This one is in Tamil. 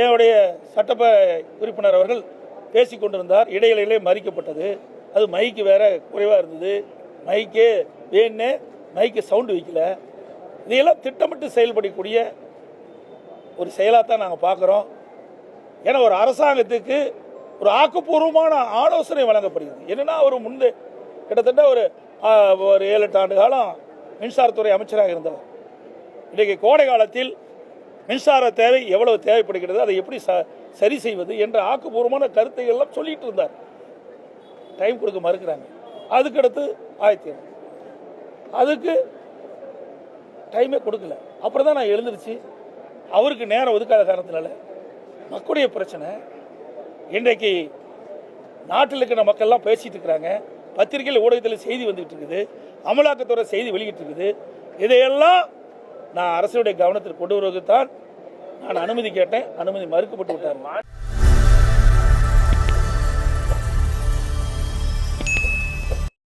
என்னுடைய சட்டப்ப உறுப்பினர் அவர்கள் பேசி கொண்டிருந்தார். இடையிலே மறிக்கப்பட்டது. அது மைக்கு வேற குறைவாக இருந்தது. மைக்கு வேணுன்னு மைக்கு சவுண்டு வைக்கல. இதையெல்லாம் திட்டமிட்டு செயல்படக்கூடிய ஒரு செயலாக தான் நாங்கள் பார்க்குறோம் ஏன்னா ஒரு அரசாங்கத்துக்கு ஒரு ஆக்கப்பூர்வமான ஆலோசனை வழங்கப்படுகிறது. என்னன்னா ஒரு முன்பு கிட்டத்தட்ட ஒரு ஒரு ஏழு எட்டு ஆண்டு காலம் மின்சாரத்துறை அமைச்சராக இருந்தவர் இன்றைக்கு கோடை காலத்தில் மின்சார தேவை எவ்வளவு தேவைப்படுகிறது அதை எப்படி ச சரி செய்வது என்ற ஆக்கப்பூர்வமான கருத்தை எல்லாம் சொல்லிட்டு இருந்தார். டைம் கொடுக்க மறுக்கிறாங்க. அதுக்கடுத்து ஆயிரத்தி அதுக்கு டைமே கொடுக்கல. அப்புறம் தான் நான் எழுந்திருச்சு. அவருக்கு நேரம் ஒதுக்காத காரணத்தினால மக்களுடைய பிரச்சனை. இன்றைக்கு நாட்டில் இருக்கிற மக்கள்லாம் பேசிட்டு இருக்கிறாங்க. பத்திரிகையில் ஊடகத்தில் செய்தி வந்துகிட்டு இருக்குது. அமலாக்கத்துறை செய்தி வெளியிட்டு இருக்குது. இதையெல்லாம் நான் அரசுடைய கவனத்திற்கு கொண்டு வருவதற்கு தான் நான் அனுமதி கேட்டேன். அனுமதி மறுக்கப்பட்டு விட்டார்